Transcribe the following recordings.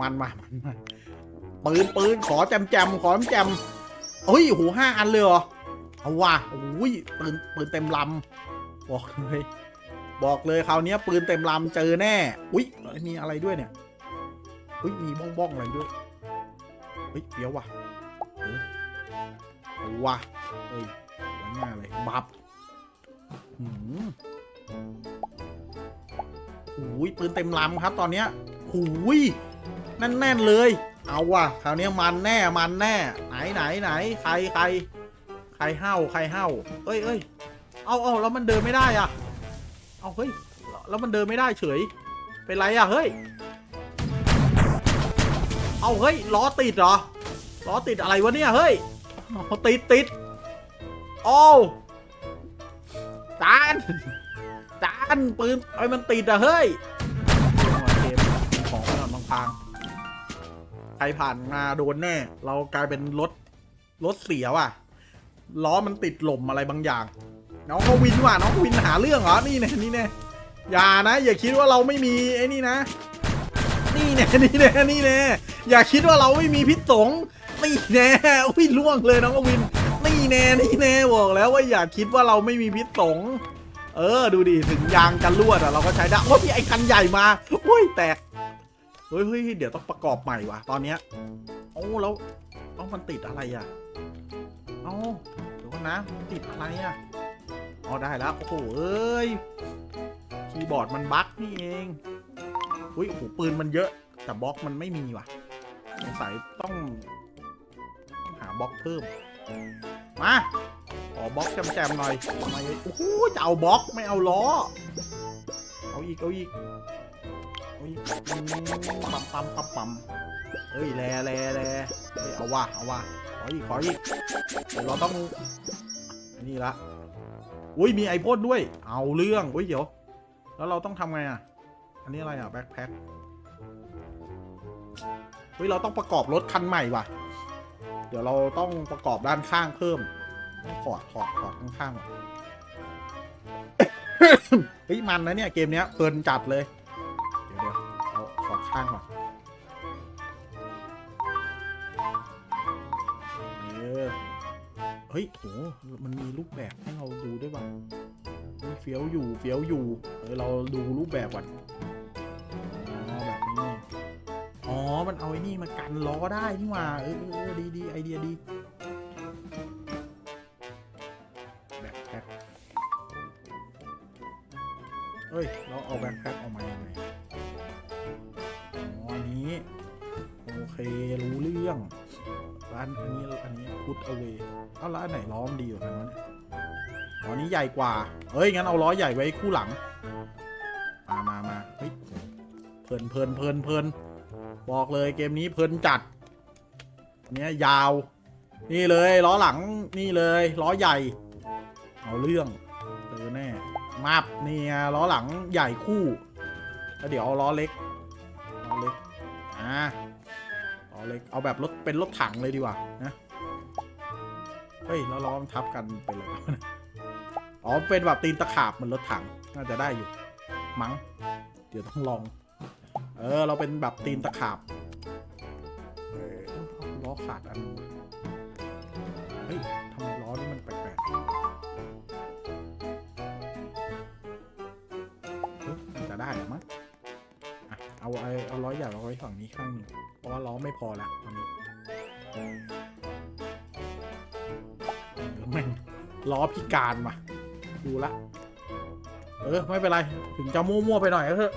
มันมามันมาปืนปืนขอแจมแจมขอแจมแจมเฮ้ยโหห้าอันเลยเหรอเอาว่ะโอ้ยปืนปืนเต็มลำบอกเลยบอกเลยคราวนี้ปืนเต็มลำเจอแน่ อุ้ยมีอะไรด้วยเนี่ยอุ้ยมีบ้องบ้องอะไรด้วยเฮ้ยเดี๋ยวว่ะเอาว่ะเฮ้ยไว้หน้าเลยบับหืมหูยปืนเต็มลำครับตอนเนี้ยหูย แน่นๆเลย เอาว่ะคราวนี้มันแน่มันแน่ ไหนไหนไหนใครใครใครเห้าใครเห้าเอ้ยเอ้ยเอาเอาแล้วมันเดินไม่ได้อะ เอาเฮ้ยแล้วมันเดินไม่ได้เฉย เป็นไรอะเฮ้ย เอาเฮ้ยล้อติดเหรอล้อติดอะไรวะเนี่ยเฮ้ยติดติดโอ้จานจานปืนไอ้มันติดอะเฮ้ยของขนาดบางพาง รผ่านมาโดนแน่ เรากลายเป็นรถรถเสียว่ะ ล้อมันติดหล่มอะไรบางอย่าง น้องก็วินว่ะน้องวินหาเรื่องเหรอ นี่แน่นี่แน่อย่านะ อย่าคิดว่าเราไม่มีไอ้นี่นะ นี่แน่นี่แน่นี่แน่อย่าคิดว่าเราไม่มีพิษสงนี่แน่อุ้ยล่วงเลยน้องกวิน นี่แน่นี่แน่บอกแล้วว่าอย่าคิดว่าเราไม่มีพิษสงเออ ดูดิถึงยางกันลวดอะเราก็ใช้ได้โอ้ยไอ้คันใหญ่มาโอ้ยแตก ฮ้ยเฮ้ยเดี๋ยวต้องประกอบใหม่ว่ะ ตอนเนี้ยโอ้แล้วต้องมันติดอะไรอะเอ้าเดี๋ยวก่อนนะมันติดอะไรอะอ๋อได้แล้วโอ้โหเอ้ยคีย์บอร์ดมันบั๊กนี่เองอุ้ยโอ้โหปืนมันเยอะ แต่บล็อกมันไม่มีว่ะสงสัยต้องหาบล็อกเพิ่ม มาขอบล็อกแจมๆหน่อยทำไมโอ้โหจะเอาบล็อกไม่เอาล้อ เอาอีกเอาอีก อาอีกอืมปั๊มปั๊มปั๊มปั๊มเฮ้ยแลแลแลเฮ้ยเอาว่ะเอาว่ะขออีกขออีกเดี๋ยวเราต้องนี่ละอุ้ยมีไอพ่นด้วย เอาเรื่องอุ้ยเดี๋ยว แล้วเราต้องทำไงอะ อันนี้อะไรอะแบ็คแพ็คเฮ้ยเราต้องประกอบรถคันใหม่ว่ะ เดี๋ยวเราต้องประกอบด้านข้างเพิ่มถอดถอดถอดข้างๆก่อนเฮ้ยมันนะเนี่ยเกมเนี้ยเพลินจัดเลย ถอดข้างก่อนเออเฮ้ยโหมันมีรูปแบบให้เราดูด้วยว่ะเฮ้ยเฟี้ยวอยู่เฟี้ยวอยู่เออเราดูรูปแบบก่อนอ๋อแบบนี้อ๋อมันเอาไอ้นี่มากันล้อได้นี่หว่าเออเออดีดีไอเดียดีแบ็คแพ็คเฮ้ยเราเอาแบ็คแพ็คออกมา อันนี้พุทเอาเวเอาล้วอันไหนล้อมนดีกว่ากันวะเนี่ยอ๋ออันนี้ใหญ่กว่าเฮ้ย งั้นเอาล้อใหญ่ไว้คู่หลัง มามามาเฮ้ยเพลินเพลินเพลินเพลินบอกเลยเกมนี้เพลินจัดเนี้ยยาว นี่เลยล้อหลังนี่เลยล้อใหญ่ เอาเรื่องเจอแน่มาบนี่ไงล้อหลังใหญ่คู่แล้วเดี๋ยวเอาล้อเล็กล้อเล็กอ่าล้อเล็กเอาแบบรถเป็นรถถังเลยดีกว่านะ เฮ้ยแล้วล้อมทับกันไปเลยอ๋อเป็นแบบตีนตะขาบเหมือนรถถังน่าจะได้อยู่ มั้ง เดี๋ยวต้องลอง เออ เราเป็นแบบตีนตะขาบเออล้อขาดอันนึงเฮ้ยทำไมล้อนี่มันแปลกๆเฮ้ยน่าจะได้หรือมั้งอะเอาเอาเอาล้อใหญ่เอาไว้ฝั่งนี้ข้างนึงเพราะว่าล้อไม่พอแล้ว ล้อพิการมาดูละ เออ ไม่เป็นไร ถึงจะมั่วๆไปหน่อยก็เถอะ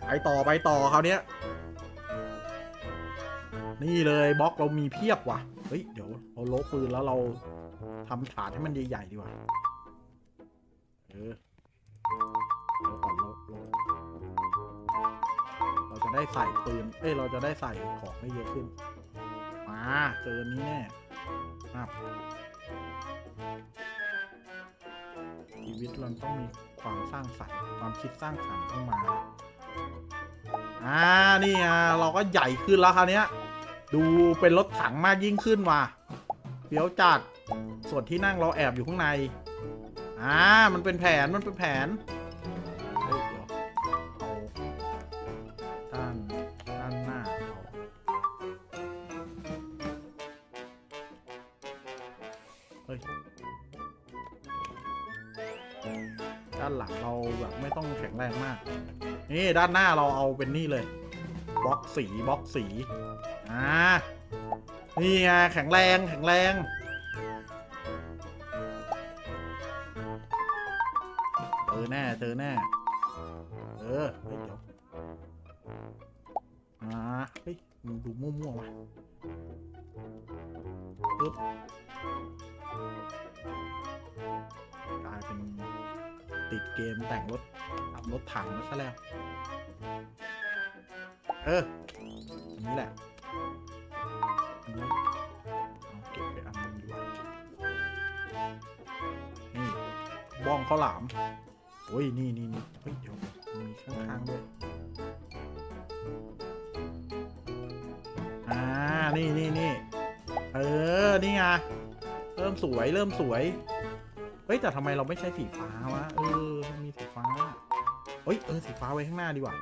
ไปต่อไปต่อคราวเนี้ยนี่เลยบล็อกเรามีเพียบว่ะ เฮ้ย เดี๋ยวเราโลปืนแล้วเราทำฐานให้มันใหญ่ๆดีกว่า เออเราก่อนเราเราเราจะได้ใส่ปืน เอ้ย เราจะได้ใส่ของไม่เยอะขึ้น มา เจอนี้แน่ครับ ชีวิตเราต้องมีความสร้างสรรค์ความคิดสร้างสรรค์ต้องมาอ่านี่อะเราก็ใหญ่ขึ้นแล้วคราวเนี้ยดูเป็นรถถังมากยิ่งขึ้นว่ะเดี๋ยวจัดส่วนที่นั่งเราแอบอยู่ข้างในอ่ามันเป็นแผนมันเป็นแผน ด้านหลังเราแบบไม่ต้องแข็งแรงมาก นี่ด้านหน้าเราเอาเป็นนี่เลยบล็อกสีบล็อกสีอ่านี่ไงแข็งแรงแข็งแรงเจอแน่เจอแน่เออเฮ้ยเดี๋ยวอ่าเฮ้ยมึงดูมั่วๆวะปึ๊บกลายเป็น ติดเกมแต่งรถทำรถถังซะแล้ว เอออันนี้แหละอันนี้เอาเก็บไปอันนึงดีกว่านี่บ้องข้าวหลามโอ้ยนี่นี่นี่เฮ้ยเดี๋ยวมีข้างๆด้วยอ่านี่นี่นี่เออ นี่ไงเริ่มสวยเริ่มสวย ฮ้ยแต่ทำไมเราไม่ใช้สีฟ้าวะ เออมันมีสีฟ้าเฮ้ยเออสีฟ้าไว้ข้างหน้าดีกว่า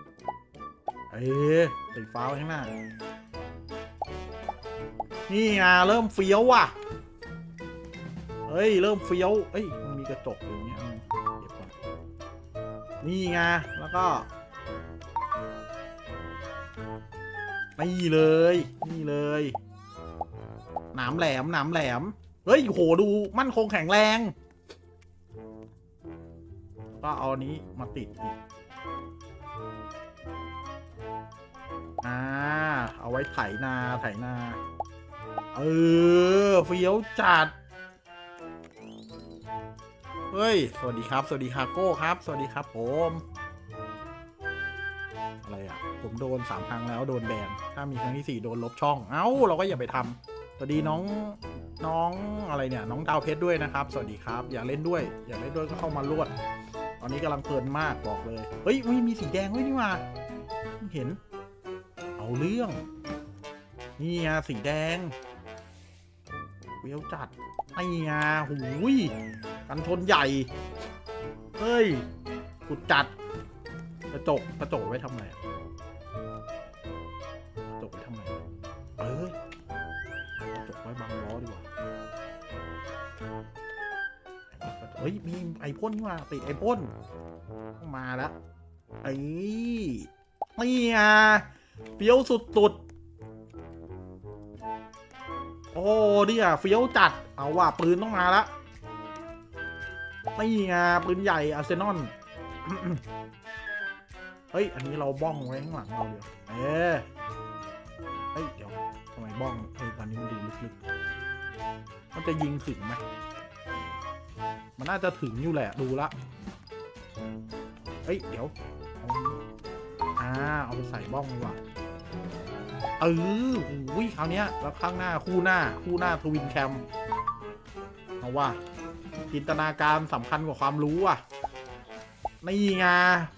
เออสีฟ้าไว้ข้างหน้า นี่ไงเริ่มเฟี้ยวว่ะ เฮ้ยเริ่มเฟี้ยวเอ้ยมันมีกระจกอยู่เนี่ยเอาเก็บก่อนนี่ไงแล้วก็นี่เลย นี่เลย หนามแหลมหนามแหลม เฮ้ยโหดูมั่นคงแข็งแรง ก็เอานี้มาติดอีกอ่าเอาไว้ไถนาไถนา เออเฟี้ยวจัด เฮ้ย สวัสดีครับ สวัสดีคาโก้ครับ สวัสดีครับผม อะไรอะ ผมโดนสามครั้งแล้วโดนแบน ถ้ามีครั้งที่สี่โดนลบช่อง เอ้า เราก็อย่าไปทำสวัสดีน้องน้องอะไรเนี่ย น้องดาวเพชรด้วยนะครับ สวัสดีครับ อยากเล่นด้วย อยากเล่นด้วยก็เข้ามาลวด อนนี้กำลังเพลินมากบอกเลย เฮ้ยมีสีแดงด้วยนี่หว่าเห็น เอาเรื่อง นี่ไงสีแดงเวียวจัดไอ้ไงหูยกันชนใหญ่ เฮ้ย กุดจัด กระจก กระจกไว้ทำไม ฮ้ย มีไอพ่นนี่มาติไอพ่นมาแล้วไอ้นี่ไงเฟี้ยวสุดๆ โอ้นี่อะเฟี้ยวจัด เอาว่ะปืนต้องมาละนี่ไงปืนใหญ่อาร์เซนอลเฮ้ย อันนี้เราบ้องไว้ข้างหลังเราเดี๋ยวเอ๊ะเฮ้ย เดี๋ยวทำไมบ้องเฮ้ยตอนนี้มันดูลึกๆ มันจะยิงถึงไหม น่าจะถึงอยู่แหละดูละเฮ้ย เดี๋ยวอ่าเอาไปใส่บ้องดีกว่าเอออุ้ยคราวเนี้ยแล้วข้างหน้าคู่หน้าคู่หน้าทวินแคมเอาว่าจินตนาการสำคัญกว่าความรู้อะนี่ไง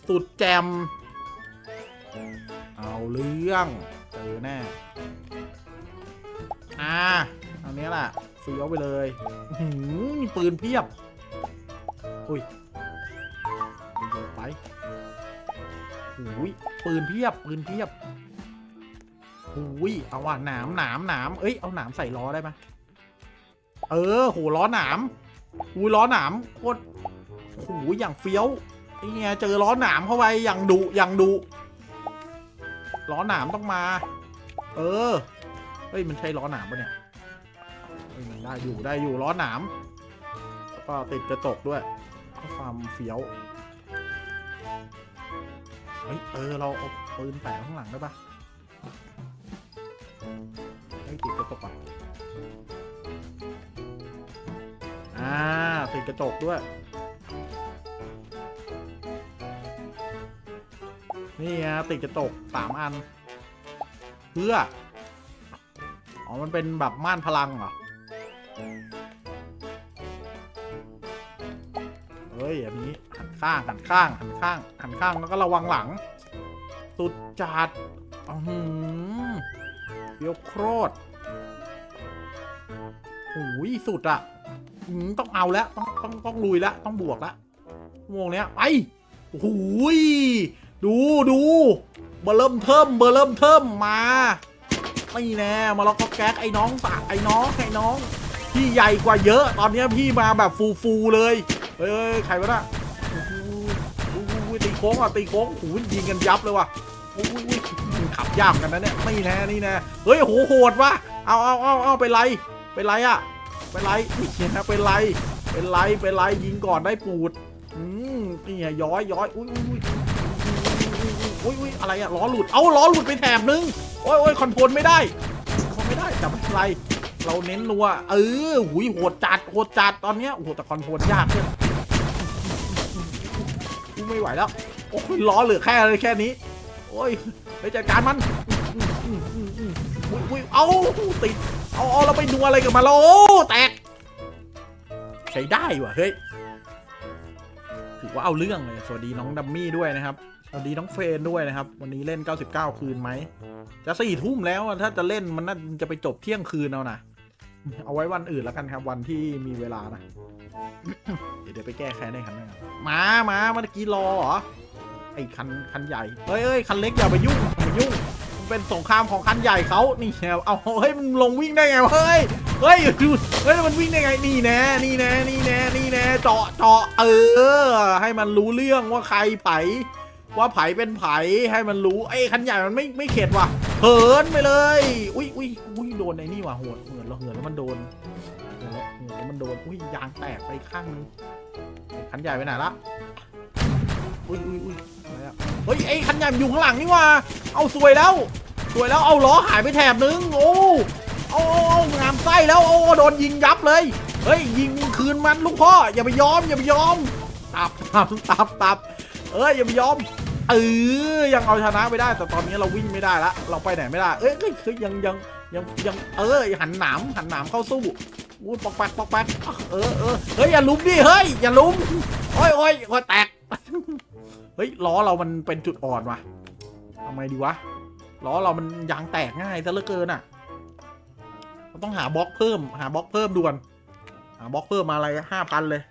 สุดแจม เอาเรื่องเจอแน่อ่าอันนี้แหละเฟี้ยไปเลยหืมปืนเพียบ อุ้ยไปหูยปืนเพียบปืนเพียบหูยเอาว่ะหนามหนามหนามเอ้ยเอาหนามใส่ล้อได้ไหมเออโหล้อหนามหูยล้อหนามโคตรหูยอย่างเฟี้ยวนี่ไงเจอล้อหนามเข้าไปอย่างดุอย่างดุล้อหนามต้องมา เออเฮ้ยมันใช่ล้อหนามปะเนี่ยมันได้อยู่ได้อยู่ล้อหนามแล้วก็ติดกระจกด้วย ความเฟี้ยวเฮ้ยเออเราเอาปืนแปะข้างหลังได้ปะเฮ้ติดกระจกอะอ่าติดกระจกด้วย นี่ไงติดกระจกสามอัน เพื่อ อ๋อ มันเป็นแบบม่านพลังเหรอ อันนี้หันข้างหันข้างหันข้างหันข้างแล้วก็ระวังหลัง สุดจัดอือหือเฟี้ยวโคตรโอ้ยสุดอะต้องเอาแล้วต้องต้องต้องลุยแล้วต้องบวกแล้วชั่วโมงเนี้ยไปโอ้ยดูดูเบอร์เริ่มเทิมเบอร์เริ่มเทิมมาไม่แน่มาล็อกก็แก๊กไอ้น้องสาไอ้น้องไอ้น้อง พี่ใหญ่กว่าเยอะ ตอนเนี้ยพี่มาแบบฟูฟูเลย เฮ้ยใครวะน่ะโอ้โหโค้งอะตีโค้งโอ้โหยิงกันยับเลยว่ะอุ้ขับยากกันนะเนี่ยไม่แน่นี่แน่เฮ้ยโหโหดว่ะเอาเอาเอาเอาไปไรเป็นไรอะเป็นไรอุ้ยเหี้ยเป็นไรเป็นไรเป็นไรยิงก่อนได้ปูดอืมนี่ไงย้อยย้อยอุ้ยอุ้ยอุ้ยอุ้ยอุ้ยอะไรอะล้อหลุดเอาล้อหลุดไปแถบนึงโอ้ยโอ้ยคอนโทรลไม่ได้คอนโทรลไม่ได้แต่ไม่เป็นไรเราเน้นนัวเออหุยโหดจัดโหดจัดตอนเนี้ยโอ้โหแต่คอนโทรลยากเนี่ย ไม่ไหวแล้ว โอ้ยล้อเหลือแค่เลยแค่นี้ โอ้ยไปจัดการมันอุ้ยอุ้ยเอาติด เอาเอาเราไปนัวอะไรกันมาแล้วโอ้แตก ใช้ได้ว่ะ เฮ้ย ถือว่าเอาเรื่องเลย สวัสดีน้องดัมมี่ด้วยนะครับ สวัสดีน้องเฟนด้วยนะครับ วันนี้เล่น 99 คืนไหม จะสี่ทุ่มแล้ว ถ้าจะเล่นมันน่าจะไปจบเที่ยงคืนเอานะ เอาไว้วันอื่นแล้วกันครับวันที่มีเวลานะ เดี๋ยวเดี๋ยวไปแก้แค้นในคันนึงมามาเมื่อกี้รอเหรอไอ้คันคันใหญ่เฮ้ยเฮ้ยคันเล็กอย่าไปยุ่งอย่าไปยุ่งมันเป็นสงครามของคันใหญ่เขานี่แนวเอาเฮ้ยมันลงวิ่งได้ไงเฮ้ยเฮ้ยดูเฮ้ยมันวิ่งได้ไงนี่แน่นี่แน่นี่แน่นี่แน่เจาะเจาะเออ ให้มันรู้เรื่องว่าใครไผ ว่าไผเป็นไผให้มันรู้ไอ้คันใหญ่มันไม่ไม่เข็ดว่ะเหินไปเลย อุ้ยอุ้ยอุ้ยโดนไอ้นี่ว่ะโหดเหินแล้วเหินแล้วมันโดนเหินแล้วเหินแล้วมันโดนอุ้ยยางแตกไปข้างนึงไอ้คันใหญ่ไปไหนละอุ้ยอุ้ยอุ้ยอะไรอะเฮ้ยไอ้คันใหญ่อยู่ข้างหลังนี่ว่ะเอาสวยแล้วสวยแล้วเอาล้อหายไปแถบนึงโอ้เอาเอาเอางามไส้แล้วโอ้โดนยิงยับเลยเฮ้ยยิงคืนมันลูกพ่ออย่าไปยอมอย่าไปยอมตับตับตับตับเอ้ยอย่าไปยอม เออยังเอาชนะไม่ได้ แต่ตอนนี้เราวิ่งไม่ได้ละเราไปไหนไม่ได้ เอ้ยเอ้ยคือยังยังยังยังเออหันหนามหันหนามเข้าสู้อุ้ปอกแป๊กปอกแป๊กเออเออเฮ้ยอย่าลุมดิเฮ้ยอย่าลุมโอ้ยโอ้ยโอ้ยแตกเฮ้ยล้อเรามันเป็นจุดอ่อนว่ะทำไมดีวะล้อเรามันยางแตกง่ายซะเหลือเกินอะเราต้องหาบล็อกเพิ่ม หาบล็อกเพิ่มด่วน หาบล็อกเพิ่มมาอะไรห้าพันเลย